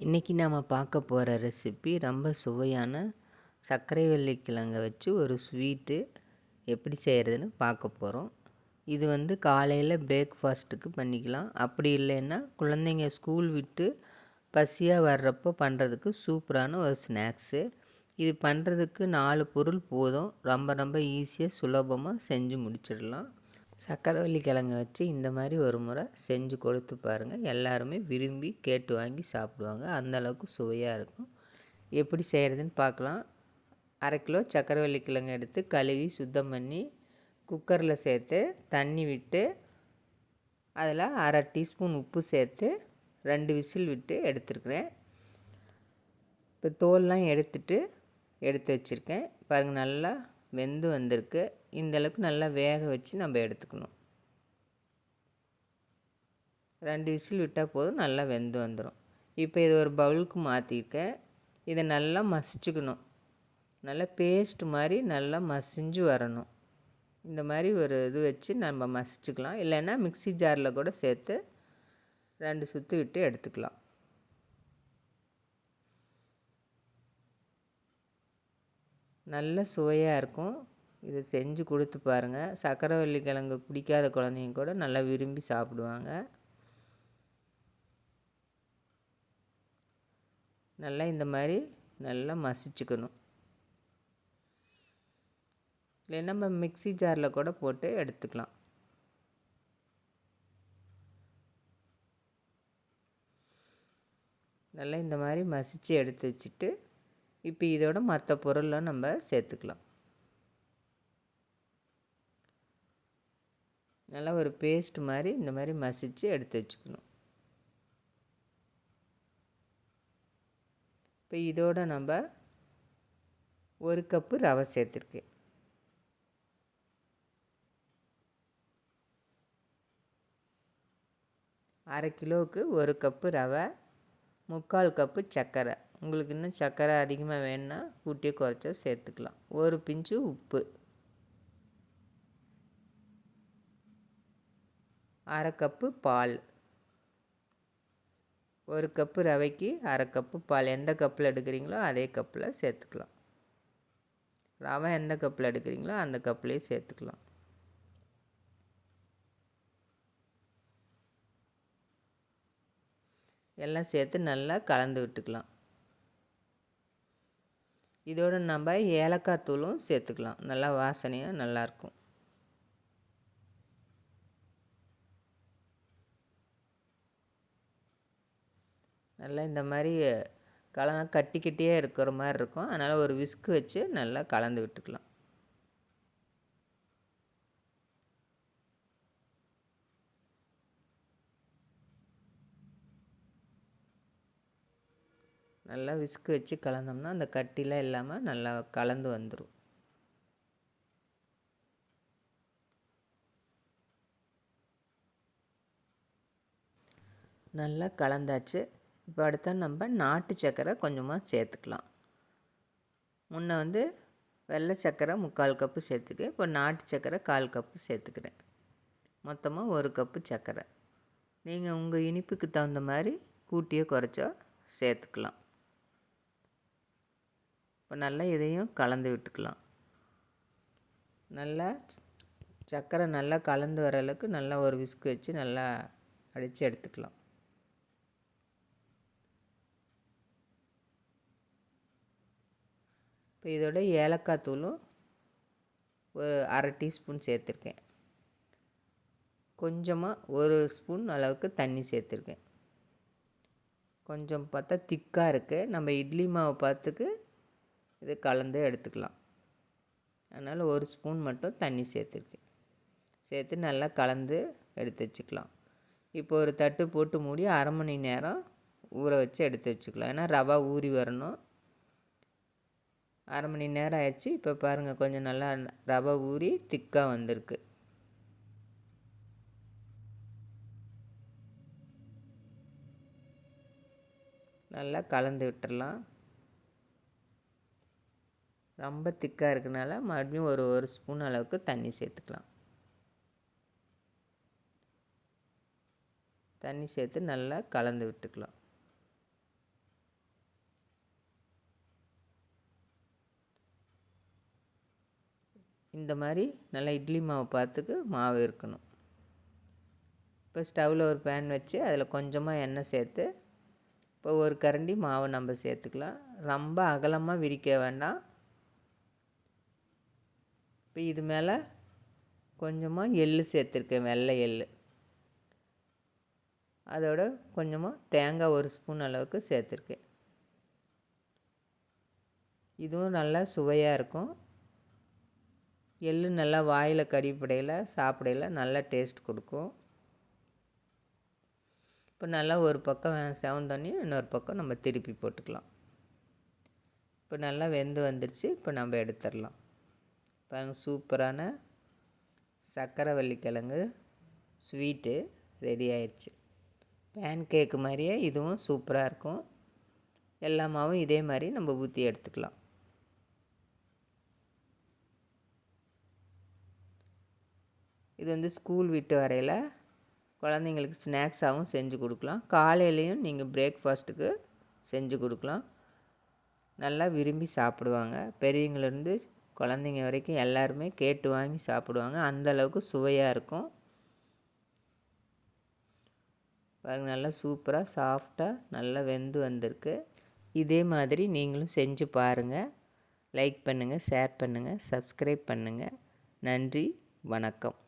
இன்றைக்கி நாம் பார்க்க போகிற ரெசிபி ரொம்ப சுவையான சர்க்கரை வெள்ளிக்கிழங்கை வச்சு ஒரு ஸ்வீட்டு எப்படி செய்கிறதுன்னு பார்க்க போகிறோம் இது வந்து காலையில் பிரேக்ஃபாஸ்ட்டுக்கு பண்ணிக்கலாம். அப்படி இல்லைன்னா குழந்தைங்க ஸ்கூல் விட்டு பசியாக வர்றப்போ பண்ணுறதுக்கு சூப்பரான ஒரு ஸ்நாக்ஸு இது பண்ணுறதுக்கு நாலு பொருள் போதும். ரொம்ப ரொம்ப ஈஸியாக சுலபமாக செஞ்சு முடிச்சிடலாம். சக்கரவள்ளி கிழங்கு வச்சு இந்த மாதிரி ஒரு முறை செஞ்சு கொடுத்து பாருங்கள் எல்லாருமே விரும்பி கேட்டு வாங்கி சாப்பிடுவாங்க. அந்தளவுக்கு சுவையாக இருக்கும். எப்படி செய்கிறதுன்னு பார்க்கலாம். அரை கிலோ சக்கரவள்ளி கிழங்கு எடுத்து கழுவி சுத்தம் பண்ணி குக்கரில் சேர்த்து தண்ணி விட்டு அதில் அரை டீஸ்பூன் உப்பு சேர்த்து ரெண்டு விசில் விட்டு எடுத்துருக்குறேன். இப்போ தோல்லாம் எடுத்துட்டு எடுத்து வச்சுருக்கேன். பாருங்கள் நல்லா வெந்து வந்திருக்கு. இந்தளவுக்கு நல்லா வேக வச்சு நம்ம எடுத்துக்கணும். ரெண்டு விசில் விட்டால் போதும் நல்லா வெந்து வந்துடும் இப்போ இது ஒரு பவுலுக்கு மாற்றிருக்கேன் இதை நல்லா மசிச்சுக்கணும். நல்லா பேஸ்ட் மாதிரி நல்லா மசிஞ்சு வரணும். இந்த மாதிரி ஒரு இது வச்சு நம்ம மசிச்சுக்கலாம். இல்லைன்னா மிக்சி ஜாரில் கூட சேர்த்து ரெண்டு சுற்று விட்டு எடுத்துக்கலாம். நல்ல சுவையாக இருக்கும். இதை செஞ்சு கொடுத்து பாருங்கள் சக்கரவள்ளி கிழங்கு பிடிக்காத குழந்தைங்க கூட நல்லா விரும்பி சாப்பிடுவாங்க. நல்லா இந்த மாதிரி நல்லா மசிச்சுக்கணும். இல்லை நம்ம மிக்சி ஜாரில் கூட போட்டு எடுத்துக்கலாம். நல்லா இந்த மாதிரி மசித்து எடுத்து வச்சுட்டு இப்போ இதோட மற்ற பொருளெலாம் நம்ம சேர்த்துக்கலாம். நல்லா ஒரு பேஸ்ட் மாதிரி இந்த மாதிரி மசித்து எடுத்து வச்சுக்கணும். இப்போ இதோட நம்ம ஒரு கப்பு ரவை சேர்த்துருக்கேன். அரை கிலோவுக்கு ஒரு கப்பு ரவை முக்கால் கப்பு சர்க்கரை. உங்களுக்கு இன்னும் சர்க்கரை அதிகமாக வேணுன்னா கூட்டியே குறைச்சா சேர்த்துக்கலாம். ஒரு பிஞ்சு உப்பு. அரை கப்பு பால். ஒரு கப்பு ரவைக்கு அரை கப்பு பால். எந்த கப்பில் எடுக்கிறீங்களோ அதே கப்பில் சேர்த்துக்கலாம். ரவை எந்த கப்பில் எடுக்கிறீங்களோ அந்த கப்புலேயே சேர்த்துக்கலாம். எல்லாம் சேர்த்து நல்லா கலந்து விட்டுக்கலாம். இதோடு நம்ம ஏலக்காய் தூளும் சேர்த்துக்கலாம். நல்லா வாசனையாக நல்லாயிருக்கும் நல்லா இந்த மாதிரி கல கட்டிக்கிட்டே இருக்கிற மாதிரி இருக்கும். அதனால் ஒரு விஸ்க் வச்சு நல்லா கலந்து விட்டுக்கலாம். நல்லா விஸ்கு வச்சு கலந்தோம்னா அந்த கட்டிலாம் இல்லாமல் நல்லா கலந்து வந்துடும் நல்லா கலந்தாச்சு. இப்போ அடுத்த நம்ம நாட்டு சக்கரை கொஞ்சமாக சேர்த்துக்கலாம். முன்னே வந்து வெள்ளை சக்கரை முக்கால் கப்பு சேர்த்துக்கு இப்போ நாட்டு சக்கரை கால் கப்பு சேர்த்துக்கிறேன். மொத்தமாக ஒரு கப்பு சக்கரை. நீங்கள் உங்கள் இனிப்புக்கு தகுந்த மாதிரி கூட்டியோ குறைச்சோ சேர்த்துக்கலாம். இப்போ நல்லா இதையும் கலந்து விட்டுக்கலாம். நல்லா சர்க்கரை நல்லா கலந்து வர அளவுக்கு நல்லா ஒரு விஸ்க் வச்சு நல்லா அடித்து எடுத்துக்கலாம். இப்போ இதோட ஏலக்காய் தூளும் ஒரு அரை டீஸ்பூன் சேர்த்துருக்கேன். கொஞ்சமாக ஒரு ஸ்பூன் அளவுக்கு தண்ணி சேர்த்துருக்கேன். கொஞ்சம் பார்த்தா திக்காக இருக்குது நம்ம இட்லி மாவு பார்த்துக்கு இது கலந்து எடுத்துக்கலாம். அதனால் ஒரு ஸ்பூன் மட்டும் தண்ணி சேர்த்துருக்கேன் சேர்த்து நல்லா கலந்து எடுத்து வச்சுக்கலாம். இப்போ ஒரு தட்டு போட்டு மூடி அரை மணி நேரம் ஊற வச்சு எடுத்து வச்சுக்கலாம். ஏன்னா ரவா ஊறி வரணும். அரை மணி நேரம் ஆயிடுச்சு. இப்போ பாருங்கள் கொஞ்சம் நல்லா ரவை ஊறி திக்காக வந்திருக்கு. நல்லா கலந்து விட்டுடலாம் ரொம்ப திக்காக இருக்கனால மறுபடியும் ஒரு ஒரு ஸ்பூன் அளவுக்கு தண்ணி சேர்த்துக்கலாம். தண்ணி சேர்த்து நல்லா கலந்து விட்டுக்கலாம். இந்த மாதிரி நல்லா இட்லி மாவு பார்த்துக்கு மாவு இருக்கணும். இப்போ ஸ்டவ்வில் ஒரு பேன் வச்சு அதில் கொஞ்சமாக எண்ணெய் சேர்த்து இப்போ ஒரு கரண்டி மாவை நம்ம சேர்த்துக்கலாம். ரொம்ப அகலமாக விரிக்க வேண்டாம். இப்போ இது மேலே கொஞ்சமாக எள் சேர்த்துருக்கேன் வெள்ளை எள். அதோட கொஞ்சமாக தேங்காய் ஒரு ஸ்பூன் அளவுக்கு சேர்த்துருக்கேன். இதுவும் நல்லா சுவையாக இருக்கும். எள் நல்லா வாயில் கடிப்படையில் சாப்பிடையில் நல்லா டேஸ்ட் கொடுக்கும். இப்போ நல்லா ஒரு பக்கம் செவந்தோன்னே இன்னொரு பக்கம் நம்ம திருப்பி போட்டுக்கலாம். இப்போ நல்லா வெந்து வந்துருச்சு இப்போ நம்ம எடுத்துடலாம். பாருங்க சூப்பரான சக்கரை வள்ளிக்கிழங்கு ஸ்வீட்டு ரெடி ஆயிடுச்சு. பேன் கேக்கு மாதிரியே இதுவும் சூப்பராக இருக்கும். எல்லா மாவும் இதே மாதிரி நம்ம ஊற்றி எடுத்துக்கலாம். இது வந்து ஸ்கூல் விட்டு வரையில் குழந்தைங்களுக்கு ஸ்நாக்ஸாகவும் செஞ்சு கொடுக்கலாம். காலையிலையும் நீங்கள் பிரேக்ஃபாஸ்ட்டுக்கு செஞ்சு கொடுக்கலாம். நல்லா விரும்பி சாப்பிடுவாங்க. பெரியவங்கலேருந்து குழந்தைங்க வரைக்கும் எல்லாருமே கேட்டு வாங்கி சாப்பிடுவாங்க. அந்தளவுக்கு சுவையாக இருக்கும். பாருங்கள் நல்லா சூப்பராக சாஃப்டாக நல்லா வெந்து வந்திருக்கு. இதே மாதிரி நீங்களும் செஞ்சு பாருங்கள் லைக் பண்ணுங்கள் ஷேர் பண்ணுங்கள் சப்ஸ்கிரைப் பண்ணுங்கள் நன்றி வணக்கம்.